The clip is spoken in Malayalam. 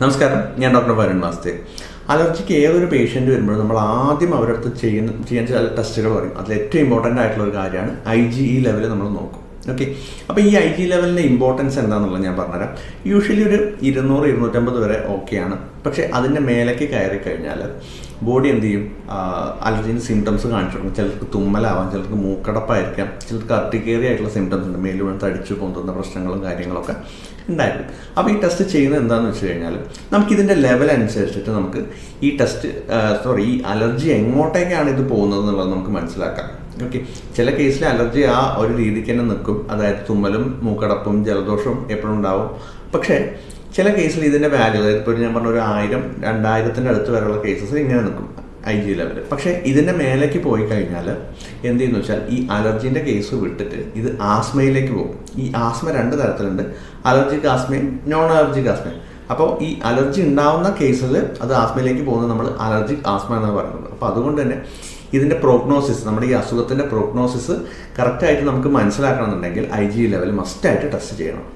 നമസ്കാരം. ഞാൻ ഡോക്ടർ വരുൺ മാസ്തേ അലർജിക്ക് ഏതൊരു പേഷ്യന്റ് വരുമ്പോഴും നമ്മൾ ആദ്യം അവരടുത്ത് ചെയ്യുന്ന ചെയ്യാൻ ചില ടെസ്റ്റുകൾ പറയും. അതിൽ ഏറ്റവും ഇമ്പോർട്ടന്റ് ആയിട്ടുള്ള ഒരു കാര്യമാണ് ഐ ജി ഇ ലെവൽ നമ്മൾ നോക്കും. ഓക്കെ അപ്പോൾ ഈ ഐ ജി ലെവലിന്റെ ഇമ്പോർട്ടൻസ് എന്താണെന്നുള്ളത് ഞാൻ പറഞ്ഞുതരാം. യൂഷ്വലി ഒരു ഇരുന്നൂറ് ഇരുന്നൂറ്റമ്പത് വരെ ഓക്കെയാണ് പക്ഷേ അതിന്റെ മേലേക്ക് കയറി കഴിഞ്ഞാൽ ബോഡി എന്ത് ചെയ്യും? അലർജിന്റെ സിംറ്റംസ് കാണിച്ചു തുടങ്ങും ചിലർക്ക് തുമ്മലാവാം ചിലർക്ക് മൂക്കടപ്പായിരിക്കാം ചിലർക്ക് അർട്ടിക്കേറിയായിട്ടുള്ള സിംറ്റംസ് ഉണ്ട്. മേൽ വീണ് തടിച്ചു പൊന്തുന്ന പ്രശ്നങ്ങളും കാര്യങ്ങളൊക്കെ ഉണ്ടായിരുന്നു അപ്പോൾ ഈ ടെസ്റ്റ് ചെയ്യുന്നത് എന്താണെന്ന് വെച്ച് കഴിഞ്ഞാൽ നമുക്കിതിന്റെ ലെവൽ അനുസരിച്ചിട്ട് നമുക്ക് ഈ ടെസ്റ്റ് സോറി ഈ അലർജി എങ്ങോട്ടേക്കാണ് ഇത് പോകുന്നത് എന്നുള്ളത് നമുക്ക് മനസ്സിലാക്കാം. ഓക്കെ ചില കേസിൽ അലർജി ആ ഒരു രീതിക്ക് തന്നെ നിൽക്കും. അതായത് തുമ്മലും മൂക്കടപ്പും ജലദോഷവും എപ്പോഴും ഉണ്ടാവും. പക്ഷേ ചില കേസിൽ ഇതിന്റെ വാല്യൂ അതായത് ഇപ്പോൾ ഞാൻ പറഞ്ഞ ഒരു ആയിരം രണ്ടായിരത്തിന്റെ അടുത്ത് വരെയുള്ള കേസസ് ഇങ്ങനെ നിൽക്കും ഐ ജി ലെവൽ പക്ഷേ ഇതിന്റെ മേലേക്ക് പോയി കഴിഞ്ഞാൽ എന്ത് ചെയ്യുന്നു വെച്ചാൽ ഈ അലർജീന്റെ കേസ് വിട്ടിട്ട് ഇത് ആസ്മയിലേക്ക് പോകും. ഈ ആസ്മ രണ്ട് തരത്തിലുണ്ട്. അലർജിക് ആസ്മയും നോൺ അലർജിക് ആസ്മയും. അപ്പോൾ ഈ അലർജി ഉണ്ടാവുന്ന കേസിൽ അത് ആസ്മയിലേക്ക് പോകുന്നത് നമ്മൾ അലർജിക് ആസ്മ എന്നാണ് പറയുന്നത്. അപ്പോൾ അതുകൊണ്ട് തന്നെ ഇതിന്റെ പ്രോഗ്നോസിസ് നമ്മുടെ ഈ അസുഖത്തിന്റെ പ്രോഗ്നോസിസ് കറക്റ്റായിട്ട് നമുക്ക് മനസ്സിലാക്കണമെന്നുണ്ടെങ്കിൽ ഐ ജി ലെവൽ മസ്റ്റായിട്ട് ടെസ്റ്റ് ചെയ്യണം.